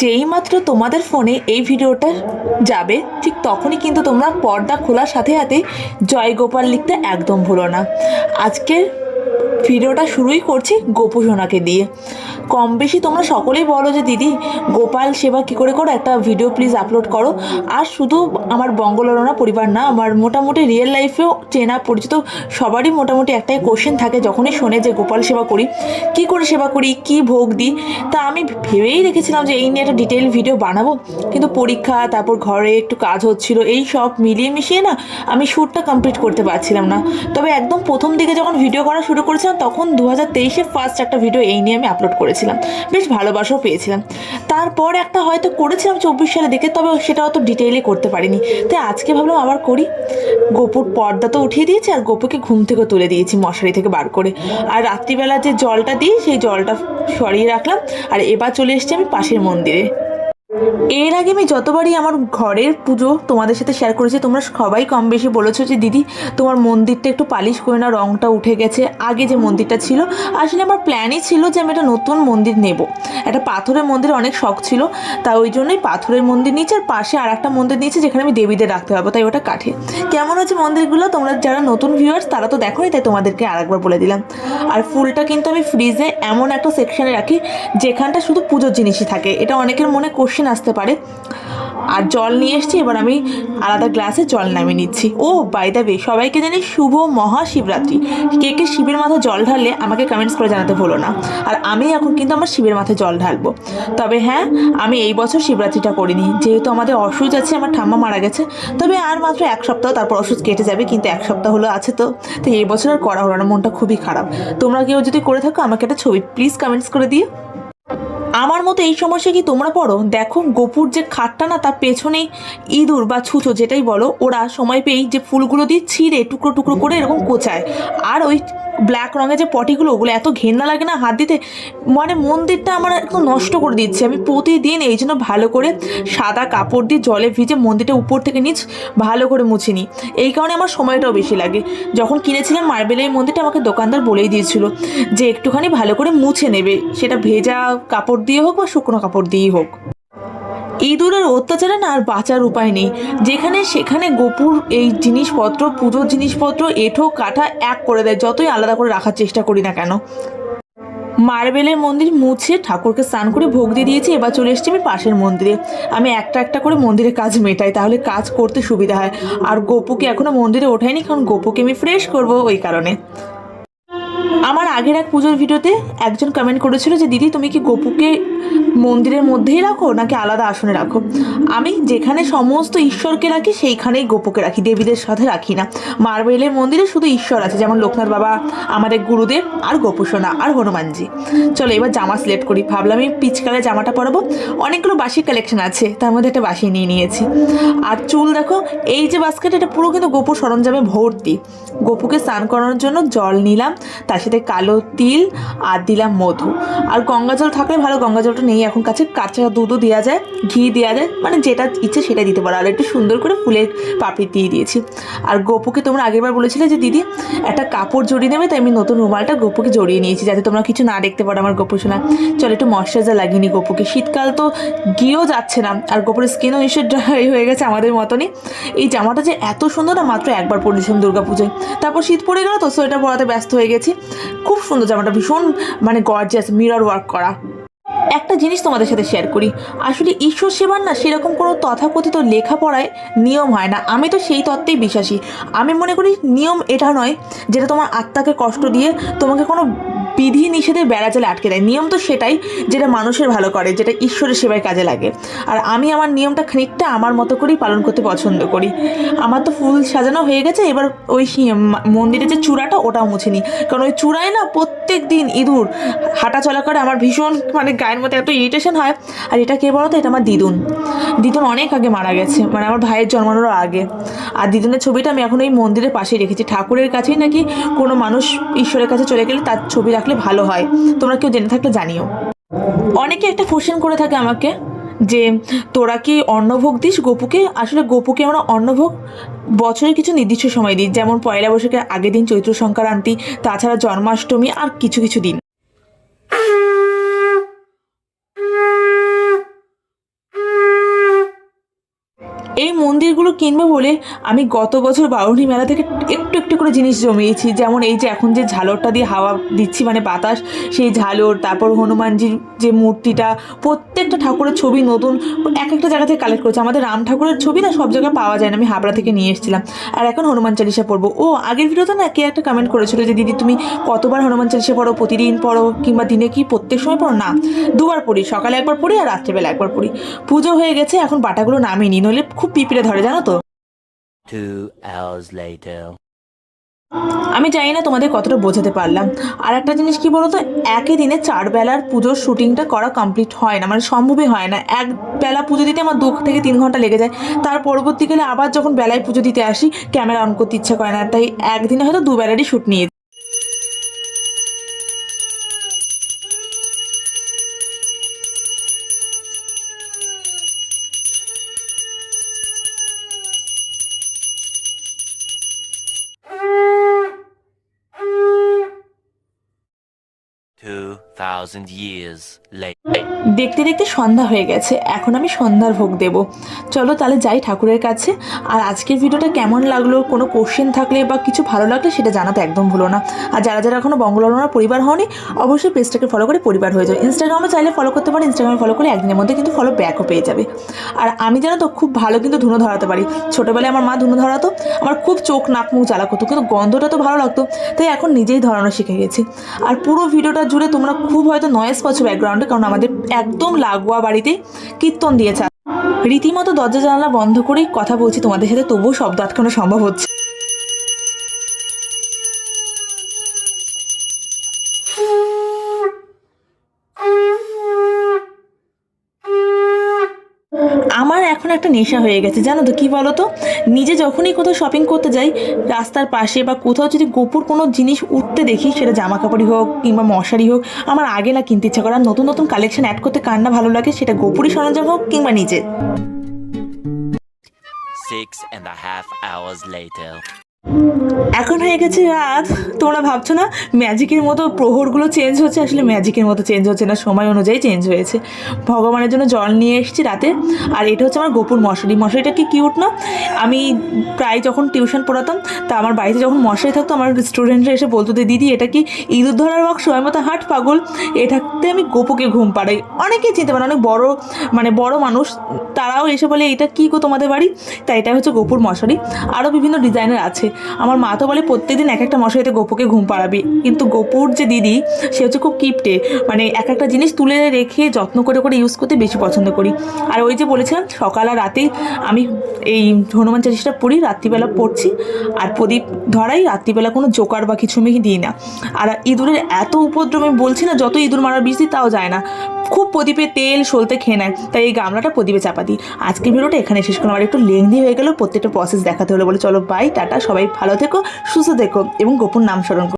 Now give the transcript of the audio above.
যেই মাত্র তোমাদের ফোনে এই ভিডিওটা যাবে, ঠিক তখনই কিন্তু তোমরা পর্দা খোলার সাথে সাথে জয় গোপাল লিখতে একদম ভুলো না। আজকের ভিডিওটা শুরুই করছি গোপুসোনাকে দিয়ে। কম বেশি তোমরা সকলেই বলো যে, দিদি, গোপাল সেবা কী করে করো? একটা ভিডিও প্লিজ আপলোড করো। আর শুধু আমার বঙ্গলরনা পরিবার না, আমার মোটামুটি রিয়েল লাইফেও চেনা পরিচিত সবারই মোটামুটি একটাই কোশ্চেন থাকে যখনই শোনে যে, গোপাল সেবা করি, কি করে সেবা করি, কি ভোগ দিই? তা আমি ভেবেই রেখেছিলাম যে, এই নিয়ে একটা ডিটেল ভিডিও বানাবো। কিন্তু পরীক্ষা, তারপর ঘরে একটু কাজ হচ্ছিল, এই সব মিলিয়ে মিশিয়ে না, আমি শ্যুটটা কমপ্লিট করতে পারছিলাম না। তবে একদম প্রথম দিকে যখন ভিডিও করা শুরু করেছিলাম তখন দু হাজার তেইশে ফার্স্ট একটা ভিডিও এই নিয়ে আমি আপলোড করেছিলাম। বেশ ভালোবাসাও পেয়েছিলাম। তারপর একটা হয়তো করেছিলাম চব্বিশ সালে দিকে তবে সেটা অত ডিটেইলে করতে পারিনি। তাই আজকে ভাবলাম আবার করি। গোপুর পর্দা তো উঠিয়ে দিয়েছি, আর গোপুকে ঘুম থেকে তুলে দিয়েছি মশারি থেকে বার করে। আর রাত্রিবেলা যে জলটা দিই, সেই জলটা সরিয়ে রাখলাম। আর এবার চলে এসেছি আমি পাশের মন্দিরে। এর আগে আমি যতবারই আমার ঘরের পুজো তোমাদের সাথে শেয়ার করেছি, তোমরা সবাই কম বেশি বলেছ যে, দিদি, তোমার মন্দিরটা একটু পালিশ করে না রঙটা উঠে গেছে। আগে যে মন্দিরটা ছিল, আসলে আমার প্ল্যানই ছিল যে, আমি একটা নতুন মন্দির নেব। একটা পাথরের মন্দির অনেক শখ ছিল, তা ওই জন্যই পাথরের মন্দির নিয়েছি আর পাশে আর একটা মন্দির নিয়েছি যেখানে আমি দেবীদের রাখতে পারব, তাই ওটা কাঠে। কেমন হচ্ছে মন্দিরগুলো? তোমরা যারা নতুন ভিউয়ার্স তারা তো দেখোই তাই তোমাদেরকে আরেকবার বলে দিলাম। আর ফুলটা কিন্তু আমি ফ্রিজে এমন একটা সেকশনে রাখি, যেখানটা শুধু পুজোর জিনিসই থাকে। এটা অনেকের মনে কোশ্চেন আসতে পারে। আর জল নিয়ে এসেছি, এবার আমি আলাদা গ্লাসে জল নামিয়ে নিচ্ছি। ও বাই দ্য সবাইকে জানি শুভ মহাশিবরাত্রি। কে কে শিবের মাথায় জল ঢাললে আমাকে কমেন্টস করে জানাতে ভুলো না। আর আমি এখন কিন্তু আমার শিবের মাথায় জল ঢালবো। তবে হ্যাঁ আমি এই বছর শিবরাত্রিটা করিনি। যেহেতু আমাদের অসুখ আছে, আমার ঠাম্মা মারা গেছে, তবে আর মাত্র এক সপ্তাহ তারপর ওষুধ কেটে যাবে, কিন্তু এক সপ্তাহ হলো আছে তো। তো এই বছর আর করা হলো না, মনটা খুবই খারাপ। তোমরা কেউ যদি করে থাকো, আমাকে একটা ছবি প্লিজ কমেন্টস করে দিও। আমার মতো এই সমস্যা কি তোমরা পড়ো? দেখো, গোপুর যে খাটটা না, তার পেছনেই ইঁদুর বা ছুঁচো, যেটাই বলো, ওরা সময় পেয়েই যে ফুলগুলো দিয়ে ছিঁড়ে টুকরো টুকরো করে এরকম কোচায়। আর ওই ব্ল্যাক রঙের যে পটিগুলো, ওগুলো এত ঘেন্না লাগে না হাত দিতে? মানে মন্দিরটা আমার একদম নষ্ট করে দিচ্ছে। আমি প্রতিদিন এই জন্য ভালো করে সাদা কাপড় দিয়ে জলে ভিজে মন্দিরটা উপর থেকে নিচ ভালো করে মুছে নিই। এই কারণে আমার সময়টাও বেশি লাগে। যখন কিনেছিলাম মার্বেলের মন্দিরটা আমাকে দোকানদার বলেই দিয়েছিল যে, একটুখানি ভালো করে মুছে নেবে। সেটা ভেজা কাপড় দিয়ে হোক বা শুকনো কাপড় দিয়েই হোক। ইঁদুরের অত্যাচারে না আর বাঁচার উপায় নেই। যেখানে সেখানে গোপুর এই জিনিসপত্র, পুজোর জিনিসপত্র, এঁঠো, কাঠা এক করে দেয়, যতই আলাদা করে রাখার চেষ্টা করি না কেন। মার্বেলের মন্দির মুছে ঠাকুরকে স্নান করে ভোগ দিয়ে দিয়েছি, এবার চলে এসেছি আমি পাশের মন্দিরে। আমি একটা একটা করে মন্দিরের কাজ মেটাই, তাহলে কাজ করতে সুবিধা হয়। আর গোপুকে এখনও মন্দিরে ওঠাইনি, কারণ গোপুকে আমি ফ্রেশ করব ওই কারণে। আমার আগের এক পুজোর ভিডিওতে একজন কমেন্ট করেছিল যে, দিদি, তুমি কি গোপুকে মন্দিরের মধ্যেই রাখো নাকি আলাদা আসনে রাখো? আমি যেখানে সমস্ত ঈশ্বরকে রাখি, সেইখানেই গোপুকে রাখি, দেবীদের সাথে রাখি না। মার্বেলের মন্দিরে শুধু ঈশ্বর আছে, যেমন লোকনাথ বাবা, আমাদের গুরুদেব, আর গোপুসোনা, আর হনুমানজি। চলো, এবার জামা সিলেক্ট করি। ভাবলাম আমি পিচ কালার জামাটা পরাবো। অনেকগুলো বাসি কালেকশন আছে, তার মধ্যে একটা বাসি নিয়ে নিয়েছি। আর চুল দেখো, এই যে বাস্কেট এটা পুরো কিন্তু গোপুর সরঞ্জামে ভর্তি। গোপুকে স্নান করানোর জন্য জল নিলাম, তার সাথে কালো তিল আর দিলাম মধু। আর গঙ্গা জল থাকলে ভালো, গঙ্গা জলটা নেই। এখন কাছে কাঁচা দুধও দেওয়া যায়, ঘি দেওয়া যায় মানে যেটা ইচ্ছে সেটা দিতে পারো। আর একটু সুন্দর করে ফুলের পাপড়ি দিয়ে দিয়েছি। আর গোপুকে তোমরা আগেরবার বলেছিলে যে, দিদি, একটা কাপড় জড়িয়ে নেবে, তাই আমি নতুন রুমালটা গোপুকে জড়িয়ে নিয়েছি, যাতে তোমরা কিছু না দেখতে পারো আমার গোপু শোনা চলো একটু ময়শ্চারাইজার লাগিয়ে নি গোপুকে। শীতকাল তো গিয়েও যাচ্ছে না, আর গোপুরের স্কিনও নিশ্চয় ড্রাই হয়ে গেছে আমাদের মতনই। এই জামাটা যে এত সুন্দর না, মাত্র একবার পরেছিলাম দুর্গা পুজোয় তারপর শীত পড়ে গেল তো সোয়েটার পরাতে ব্যস্ত হয়ে গেছি। খুব সুন্দর জামাটা, ভীষণ মানে গর্জিয়াস মিরর ওয়ার্ক করা। একটা জিনিস তোমাদের সাথে শেয়ার করি, আসলে ঈশ্বর সেবার না সেরকম কোনো তথাকথিত লেখাপড়ায় নিয়ম হয় না। আমি তো সেই তত্ত্বেই বিশ্বাসী। আমি মনে করি নিয়ম এটা নয় যেটা তোমার আত্মাকে কষ্ট দিয়ে তোমাকে কোনো বিধি নিষেধের বেড়াজালে আটকে দেয়। নিয়ম তো সেটাই, যেটা মানুষের ভালো করে, যেটা ঈশ্বরের সেবায় কাজে লাগে। আর আমি আমার নিয়মটা খানিকটা আমার মতো করেই পালন করতে পছন্দ করি। আমার তো ফুল সাজানো হয়ে গেছে, এবার ওই মন্দিরের যে চূড়াটা, ওটাও মুছে নিই। কারণ ওই চূড়ায় না প্রত্যেক দিন ইঁদুর হাঁটা চলা করে, আমার ভীষণ মানে গায়ের মধ্যে এত ইরিটেশন হয়। আর এটা কে বলো তো এটা আমার দিদুন। দিদুন অনেক আগে মারা গেছে মানে আমার ভাইয়ের জন্মানোর আগে। আর দিদুনের ছবিটা আমি এখন এই মন্দিরের পাশেই রেখেছি। ঠাকুরের কাছেই নাকি কোনো মানুষ ঈশ্বরের কাছে চলে গেলে তার ছবি রাখলে ভালো হয়। তোমরা কেউ জেনে থাকলে জানিও। অনেকে একটা কোশ্চেন করে থাকে আমাকে যে, তোরা কি অন্নভোগ দিস গোপুকে? আসলে গোপুকে আমরা অন্নভোগ বছরের কিছু নির্দিষ্ট সময় দিই। যেমন পয়লা বৈশাখের আগের দিন চৈত্র সংক্রান্তি, তাছাড়া জন্মাষ্টমী আর কিছু কিছু দিন। এই মন্দিরগুলো কিনবো বলে আমি গত বছর বারুণী মেলা থেকে একটু একটু করে জিনিস জমিয়েছি। যেমন এই যে এখন যে ঝালরটা দিয়ে হাওয়া দিচ্ছি মানে বাতাস, সেই ঝালর, তারপর হনুমানজির যে মূর্তিটা, প্রত্যেকটা ঠাকুরের ছবি নতুন, এক একটা জায়গা থেকে কালেক্ট করেছে। আমাদের রাম ঠাকুরের ছবি না সব জায়গায় পাওয়া যায় না, আমি হাবড়া থেকে নিয়ে এসেছিলাম। আর এখন হনুমান চালিশা পড়ব। ও, আগের ভিডিওতে না কে একটা কমেন্ট করেছিল যে, দিদি, তুমি কতবার হনুমান চালিশা পড়ো? প্রতিদিন পড়ো? কিংবা দিনে কি প্রত্যেক সময় পড়ো? না, দুবার পড়ি। সকালে একবার পড়ি আর রাত্রেবেলা একবার পড়ি। পুজো হয়ে গেছে, এখন বাটাগুলো নামিয়ে নিই। নইলে খুব পিঁপড়ে ধরে জানো তো? আমি জানি না তোমাদের কতটা বোঝাতে পারলাম। আর একটা জিনিস কি বলতো? একই দিনে চার বেলার পুজোর শুটিংটা করা কমপ্লিট হয় না। মানে সম্ভবই হয় না। এক বেলা পুজো দিতে আমার দু থেকে তিন ঘণ্টা লেগে যায়। তার পরবর্তীকালে আবার যখন বেলায় পুজো দিতে আসি ক্যামেরা অন করতে ইচ্ছা করে না। তাই একদিনে হয়তো দু বেলারই শ্যুট নিয়ে thousand years later. দেখতে দেখতে সন্ধ্যা হয়ে গেছে, এখন আমি সন্ধ্যার ভোগ দেব। চলো তাহলে যাই ঠাকুরের কাছে। আর আজকের ভিডিওটা কেমন লাগল, কোনো কোশ্চেন থাকলে বা কিছু ভালো লাগলে সেটা জানাতে একদম ভুলো না। আর যারা যারা এখনও বঙ্গলরনার পরিবার হয়নি, অবশ্যই পেজটাকে ফলো করে পরিবার হয়ে যাবে ইনস্টাগ্রামে চাইলে ফলো করতে পারো ইনস্টাগ্রামে ফলো করে একদিনের মধ্যে কিন্তু ফলো ব্যাকও পেয়ে যাবে। আর আমি জানো তো খুব ভালো কিন্তু ধুনো ধরাতে পারি। ছোটোবেলায় আমার মা ধুনো ধরাতো, আমার খুব চোখ, নাক, মুখ জ্বালা করতো, কিন্তু গন্ধটা তো ভালো লাগতো, তাই এখন নিজেই ধরানো শিখে গেছি। আর পুরো ভিডিওটা জুড়ে তোমরা খুব হয়তো নয়েস পাচ্ছ ব্যাকগ্রাউন্ডে কারণ আমাদের একদম লাগোয়া বাড়িতে কীর্তন দিয়েছে। রীতিমতো দরজা জানালা বন্ধ করেই কথা বলছি তোমাদের সাথে, তবুও শব্দ আটকানো সম্ভব হচ্ছে একটা নেশা হয়ে গেছে। জানো তো কী বলো তো নিজে যখনই কোথাও শপিং করতে যাই, রাস্তার পাশে বা কোথাও যদি গোপুর কোনো জিনিস উঠতে দেখি, সেটা জামা কাপড়ই হোক কিংবা মশারি হোক, আমার আগে না কিনতে ইচ্ছা করে। আর নতুন নতুন কালেকশন অ্যাড করতে কার না ভালো লাগে, সেটা গোপুরই সরঞ্জাম হোক কিংবা নিজে Six and a half hours later. এখন হয়ে গেছে রাত। তোমরা ভাবছ না ম্যাজিকের মতো প্রহরগুলো চেঞ্জ হচ্ছে? আসলে ম্যাজিকের মতো চেঞ্জ হচ্ছে না, সময় অনুযায়ী চেঞ্জ হয়েছে। ভগবানের জন্য জল নিয়ে এসেছি রাতে। আর এটা হচ্ছে আমার গোপুর মশারি। মশারিটা কি কিউট না? আমি প্রায় যখন টিউশন পড়াতাম, তা আমার বাড়িতে যখন মশারি থাকতো, আমার স্টুডেন্টরা এসে বলতো, দিদি, এটা কি ইঁদুর ধরার বাক্স? আমি মতো হাট, পাগল। এটাতে আমি গোপুকে ঘুম পাড়াই। অনেকেই চিনতে পারে অনেক বড় মানে বড় মানুষ, তারাও এসে বলে এটা কি গো তোমাদের বাড়ি? তাই এটা হচ্ছে গোপুর মশারি। আরও বিভিন্ন ডিজাইনের আছে। আমার মা তো বলে প্রত্যেকদিন এক একটা মশারিতে গোপুকে ঘুম পাড়াবি। কিন্তু গোপুর যে দিদি, সে হচ্ছে খুব কিপটে। মানে এক একটা জিনিস তুলে রেখে যত্ন করে করে ইউজ করতে বেশি পছন্দ করি। আর ওই যে বলেছিলাম, সকাল আর রাতেই আমি এই হনুমান চালিশটা পড়ি, রাত্রিবেলা পড়ছি। আর প্রদীপ ধরাই রাত্রিবেলা কোনো জোকার বা কিছু আমি দিই না। আর ইঁদুরের এত উপদ্রব আমি বলছি না, যত ইঁদুর মারার বিষ দিই তাও যায় না। খুব প্রদীপে তেল সলতে খেয়ে নেয়, তাই এই গামলাটা প্রদীপে চাপা দিই। আজকে ভিডিওটা এখানে শেষ করলাম। আর একটু লেংদি হয়ে গেল প্রত্যেকটা প্রসেস দেখাতে হলো বলে। চলো বাই টাটা, সবাই ভালো থেকো, সুস্থ থেকো এবং গোপন নাম স্মরণ।